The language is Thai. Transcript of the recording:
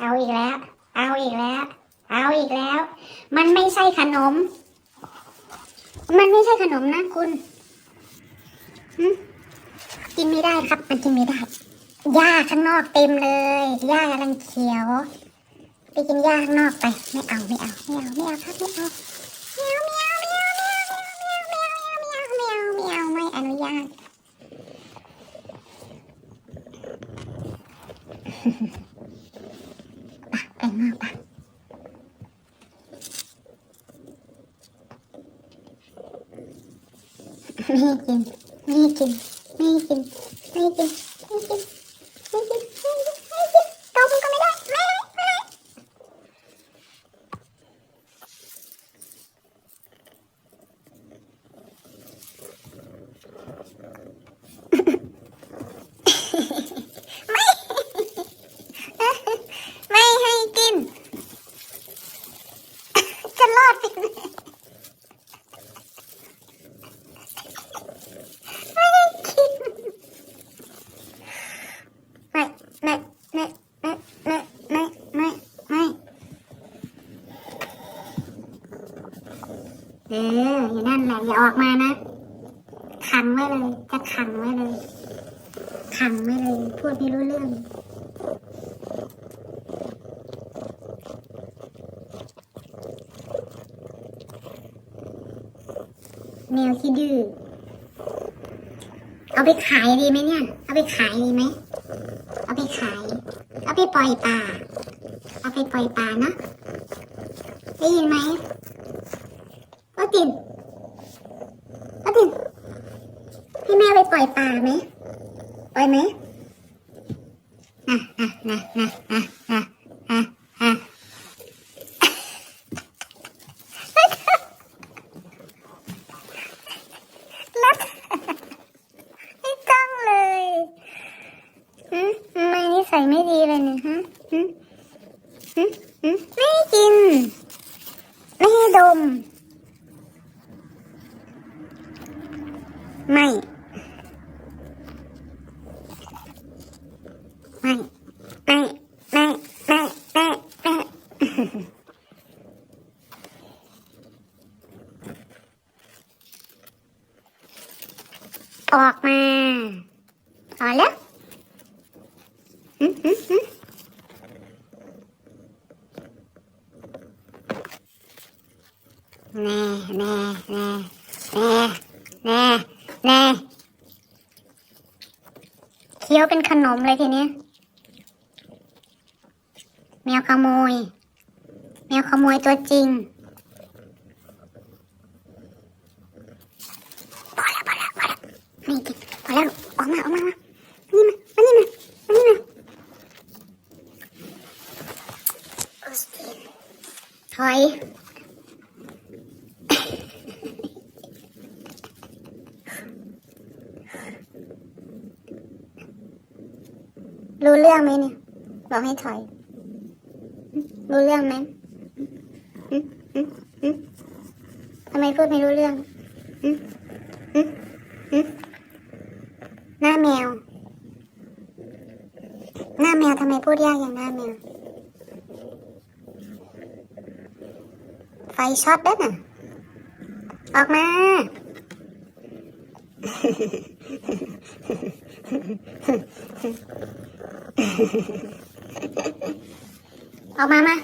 เอาอีกแล้ว เอาอีกแล้ว เอาอีกแล้ว มันไม่ใช่ขนม มันไม่ใช่ขนมนะคุณกินไม่ได้ครับ มันกินไม่ได้หญ้าข้างนอกเต็มเลยหญ้ากำลังเขียว ไปกินหญ้าข้างนอกไป ไม่เอาไม่เอาไม่เอาไม่เอาครับไม่เอาไม่เอาไม่เอาไม่เอาไม่เอาไม่เอาไม่เอาไม่เอาไม่เอาไม่อนุญาต かな。メイキン、メイキン、 อยู่นั่นแหละอย่าออกมานะ ขังไว้เลย จะขังไว้เลย ขังไว้เลย พูดไม่รู้เรื่อง แมวที่ดื้อ เอาไปขายดีไหมเนี่ย เอาไปขายดีไหม เอาไปขาย เอาไปปล่อยป่า เอาไปปล่อยป่านะได้ยินไหมโอตินโอติน ให้แม่ไปปล่อยป่าไหมปล่อยไหมอะอะนะนะอะอะอะอะรักไม่ต้องเลยฮึทำไมนิสัยไม่ดีเลยเนี่ยฮะฮึฮึฮึไม่กิน ไม่ดม ไม่ไม่ ไม่ ไม่ ไม่ ไม่ ไม่ ออกมาออกแล้วแน่แน่แน่แน่แน่แน่เคี้ยวเป็นขนมเลยทีนี้แมวขโมย วขโมยตัวจริงพอแล้วพอแล้วพอแล้วไม่กินพอแล้วออกมาออกมามานี่มามานี่มามานี่มาโอ้ยถอยรู้เรื่องไหมเนี่ย บอกให้ถอย รู้เรื่องไหม ทำไมพูดไม่รู้เรื่องหึหึหึหน้าแมว หน้าแมวทำไมพูดยากอย่างหน้าแมว ไฟช็อตด้วยน่ะ ออกมา ออกมามา